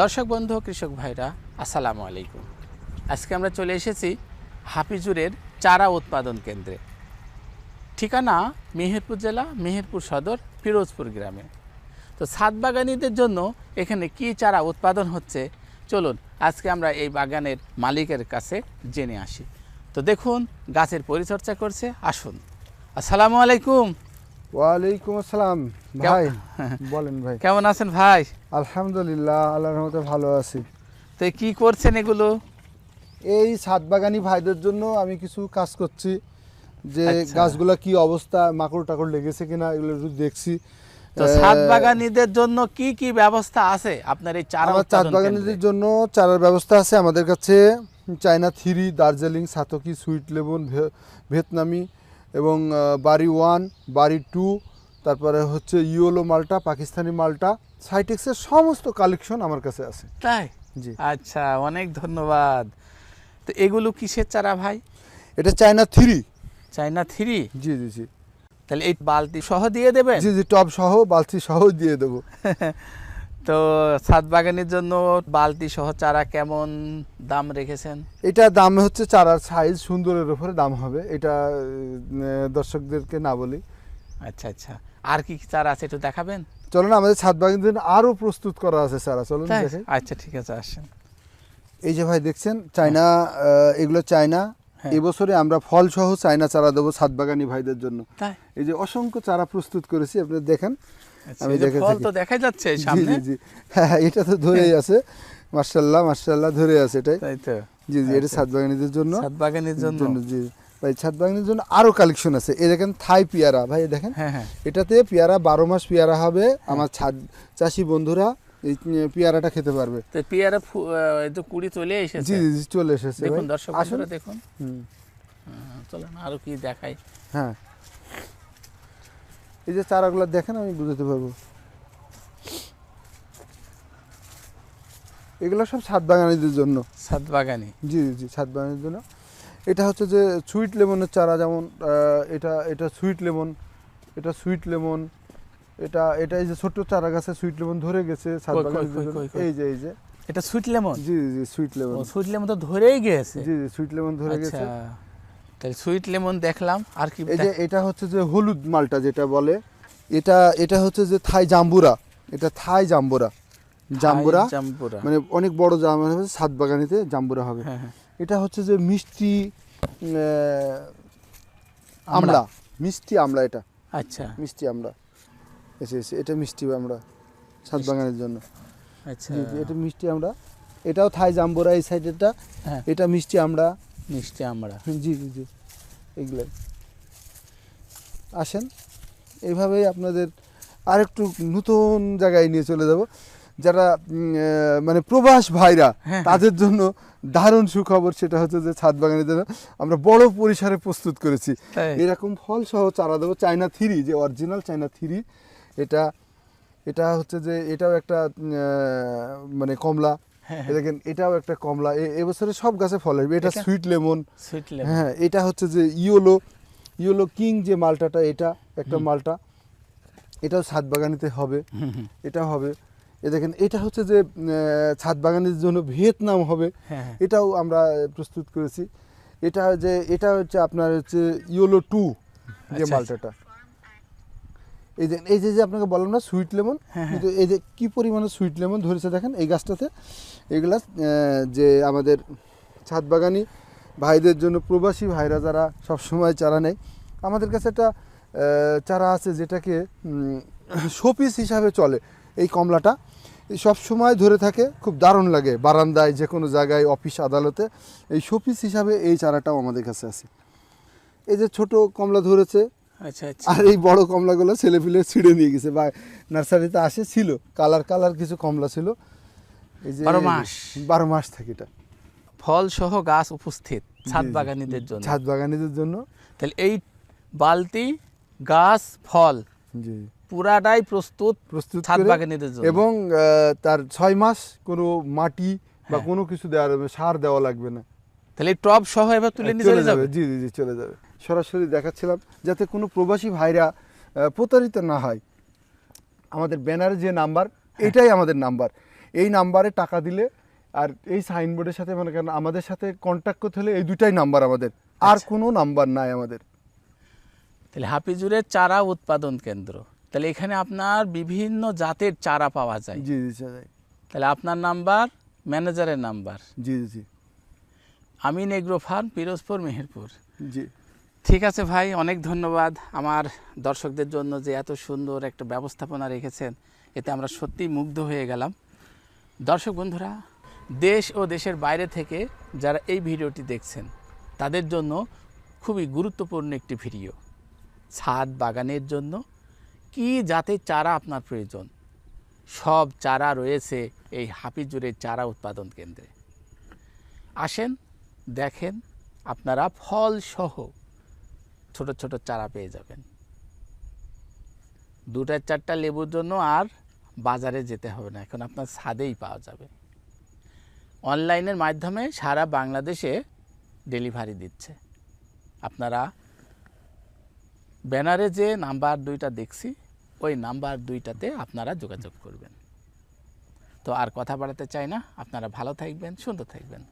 দর্শক বন্ধু, কৃষক ভাইরা, আসসালামু আলাইকুম। আজকে আমরা চলে এসেছি হাফিজুরের চারা উৎপাদন কেন্দ্রে। ঠিকানা মেহেরপুর জেলা, মেহেরপুর সদর, ফিরোজপুর গ্রামে। তো ছাদ বাগানিদের জন্য এখানে কি চারা উৎপাদন হচ্ছে? চলুন, আজকে আমরা এই বাগানের মালিকের কাছে জেনে আসি। তো দেখুন, গাছের পরিচর্যা করছে, আসুন। আসসালামু আলাইকুম। ওয়ালাইকুম আসসালাম। ভাই বলেন ভাই। কেমন আছেন ভাই? আলহামদুলিল্লাহ আল্লাহর রহমতে ভালো আছি। তো কি করছেন এগুলো? এই ছাদ বাগানি ভাইদের জন্য আমি কিছু কাজ করছি। যে আচ্ছা। গাছগুলা কি অবস্থা মাকড় টাকড় লেগেছে কিনা এগুলো একটু দেখছি। তো ছাদ বাগানীদের জন্য কি কি ব্যবস্থা আছে? আপনার এই চারা ছাদ বাগানিদের জন্য চারার ব্যবস্থা আছে আমাদের কাছে। চায়না থ্রি দার্জিলিং সাতকি সুইট লেবন ভিয়েতনামি এবং বাড়ি ওয়ান বাড়ি টু তারপরে হচ্ছে ইয়োলো মালটা পাকিস্তানি মালটা সাইটেক্সের সমস্ত কালেকশন আমার কাছে আছে। তাই? জি। আচ্ছা অনেক ধন্যবাদ। তো এগুলো কিসের চারা ভাই? এটা চায়না থ্রি চায়না থ্রি জি জি জি। তাহলে এই বালতি সহ দিয়ে দেবেন? জি জি টব সহ বালতি সহ দিয়ে দেবো। তো ছাদ বাগানের জন্য বালতি সহ চারা কেমন দাম রেখেছেন? এটা দাম হচ্ছে চারার সাইজ সুন্দরের উপরে দাম হবে এটা দর্শকদেরকে না বলি। আচ্ছা আচ্ছা। আর কি চারা আছে একটু দেখাবেন? চলুন আমাদের ছাদ বাগানের জন্য আরও প্রস্তুত করা আছে চারা চলুন আচ্ছা ঠিক আছে আসেন। এই যে ভাই দেখছেন চায়না এগুলো চায়না। হ্যাঁ। এবছরে আমরা ফল সহ চায়না চারা দেবো ছাদ বাগানি ভাইদের জন্য। এই যে অসংখ্য চারা প্রস্তুত করেছি আপনি দেখেন। আমি দেখে ফল তো দেখা যাচ্ছে সামনে জি জি। হ্যাঁ হ্যাঁ, এটা তো ধরেই আছে। মার্শাল্লাহ মার্শাল্লাহ ধরে আছে এটাই। তাই তো। জি জি এটা আচ্ছা। ছাদ বাগানিদের জন্য। ছাদ বাগানের জন্য। জি। ভাই ছাদ বাগানের জন্য আরও কালেকশন আছে। এই দেখেন থাই পেয়ারা ভাই দেখেন। হ্যাঁ হ্যাঁ। এটাতে পেয়ারা বারো মাস পেয়ারা হবে। আমার ছাদ চাষি বন্ধুরা এই পেয়ারাটা খেতে পারবে। তো পেয়ারা তো কুড়ি চলে এসেছে। জি জি চলে এসেছে দেখুন দর্শক বন্ধুরা দেখুন। হুম, হ্যাঁ, চলেন আরও কি দেখাই। হ্যাঁ। এই যে চারাগুলো দেখেন আমি বুঝতে পারব। এগুলো সব ছাদ বাগানিদের জন্য। ছাদ বাগানি? জি জি ছাদ বাগানের জন্য। এটা হচ্ছে যে সুইট লেমনের চারা যেমন এটা এটা সুইট লেমন এটা সুইট লেমন এটা এটা এই যে ছোট্ট চারা গাছে সুইট লেমন ধরে গেছে ছাদ জন্য। কই? এই যে এই যে। এটা সুইট লেমন জি জি সুইট লেমন সুইট লেমন তো ধরেই গিয়েছে? জি জি সুইট লেমন ধরে আচ্ছা। গেছে। তাহলে সুইট লেমন দেখলাম আর কি এই যে এটা হচ্ছে যে হলুদ মালটা যেটা বলে এটা এটা হচ্ছে যে থাই জাম্বুরা এটা থাই জাম্বুরা। জাম্বুরা মানে অনেক বড় জাম্বুরা হবে সাত বাগানিতে জাম্বুরা হবে। হ্যাঁ হ্যাঁ। এটা হচ্ছে যে মিষ্টি আমলা মিষ্টি আমলা এটা। আচ্ছা। মিষ্টি আমলা এসে এসে এটা মিষ্টি আমরা সাত বাগানের জন্য। আচ্ছা। এটা মিষ্টি আমরা এটাও থাই জাম্বুরা এই সাইডেরটা হ্যাঁ। এটা মিষ্টি আমরা মিষ্টি আমরা। জি জি জি। এগুলো। আসেন। এইভাবেই আপনাদের আরেকটু নতুন জায়গায় নিয়ে চলে যাব। যারা মানে প্রবাস ভাইরা হ্যাঁ। তাদের জন্য দারুণ সুখবর সেটা হচ্ছে যে ছাদ বাগানের জন্য আমরা বড় পরিসরে প্রস্তুত করেছি। এরকম ফল সহ চারা দেবো। চায়না থ্রি যে অরিজিনাল চায়না থ্রি এটা এটা হচ্ছে যে এটাও একটা মানে কমলা। হ্যাঁ দেখেন এটাও একটা কমলা। এবছরে সব গাছে ফল আসবে। এটা এটা? সুইট লেমন সুইট লেমন হ্যাঁ এটা হচ্ছে যে ইয়োলো ইয়োলো কিং যে মালটাটা এটা একটা মালটা। এটাও ছাদ বাগানিতে হবে। হুম, হবে। এ দেখেন এটা হচ্ছে যে ছাদ বাগানের জন্য ভিয়েতনাম হবে। হ্যাঁ হ্যাঁ। এটাও আমরা প্রস্তুত করেছি। এটা যে এটা হচ্ছে আপনার হচ্ছে ইয়োলো টু যে আচ্ছা, মালটাটা। এই যে এই যে যে আপনাকে বললাম না সুইট লেমন হ্যাঁ, কিন্তু এই যে কী পরিমাণে সুইট লেমন ধরেছে দেখেন এই গাছটাতে? এগুলা যে আমাদের ছাদ বাগানি ভাইদের জন্য প্রবাসী ভাইরা যারা সব সময় চারা নেয় আমাদের কাছে একটা চারা আছে যেটাকে শোপিস হিসাবে চলে এই কমলাটা। সব সময় ধরে থাকে খুব দারুণ লাগে বারান্দায় যে কোনো জায়গায় অফিস আদালতে। এই শোপিস হিসাবে এই চারাটাও আমাদের কাছে আছে। এই যে ছোট কমলা ধরেছে আচ্ছা আচ্ছা। আর এই বড় কমলাগুলো ছেলে পিলে ছিঁড়ে নিয়ে গেছে। বা নার্সারিতে আসে ছিল। কালার কালার কিছু কমলা ছিল। এই যে বারো মাস। বারো মাস থাকে এটা। ফল সহ গাছ উপস্থিত ছাদ। বাগানীদের জন্য। ছাদ বাগানিদের জন্য। তাহলে এই বালতি গাছ ফল জি। পুরাটাই প্রস্তুত প্রস্তুত ছাদ বাগানীদের জন্য। এবং তার ছয় মাস কোনো মাটি বা হ্যাঁ। কোনো কিছু দেওয়া সার দেওয়া লাগবে না। তাহলে টব সহ এবার তুলে নিয়ে চলে যাবে? জি জি জি চলে যাবে। সরাসরি দেখাচ্ছিলাম যাতে কোনো প্রবাসী ভাইরা প্রতারিত না হয়। আমাদের ব্যানারে যে নাম্বার হ্যাঁ। এটাই আমাদের নাম্বার। এই নাম্বারে টাকা দিলে আর এই সাইনবোর্ডের সাথে মানে কেন আমাদের সাথে কন্ট্যাক্ট করতে হলে এই দুটাই নাম্বার আমাদের। আর আচ্ছা। কোনো নাম্বার নাই আমাদের। তাহলে হাফিজুরের চারা উৎপাদন কেন্দ্র। তাহলে এখানে আপনার বিভিন্ন জাতের চারা পাওয়া যায়। জি জি তাহলে আপনার নাম্বার ম্যানেজারের নাম্বার। জি জি জি। Amin agro farm Pirojpur Meherpur. জি। ঠিক আছে ভাই, অনেক ধন্যবাদ আমার দর্শকদের জন্য যে এত সুন্দর একটা ব্যবস্থাপনা রেখেছেন। এতে আমরা সত্যিই মুগ্ধ হয়ে গেলাম। দর্শক বন্ধুরা, দেশ ও দেশের বাইরে থেকে যারা এই ভিডিওটি দেখছেন, তাদের জন্য খুবই গুরুত্বপূর্ণ একটি ভিডিও। ছাদ বাগানের জন্য কি জাতের চারা আপনার প্রয়োজন? সব চারা রয়েছে এই হাফিজুরের চারা উৎপাদন কেন্দ্রে। আসেন, দেখেন, আপনারা ফল সহ ছোট ছোট চারা পেয়ে যাবেন। দুটা চারটা লেবুর জন্য আর বাজারে যেতে হবে না, এখন আপনার ছাদেই পাওয়া যাবে। অনলাইনের মাধ্যমে সারা বাংলাদেশে ডেলিভারি দিচ্ছে। আপনারা ব্যানারে যে নাম্বার দুইটা দেখছি, ওই নাম্বার দুইটাতে আপনারা যোগাযোগ করবেন। তো আর কথা বাড়াতে চাই না, আপনারা ভালো থাকবেন, সুন্দর থাকবেন।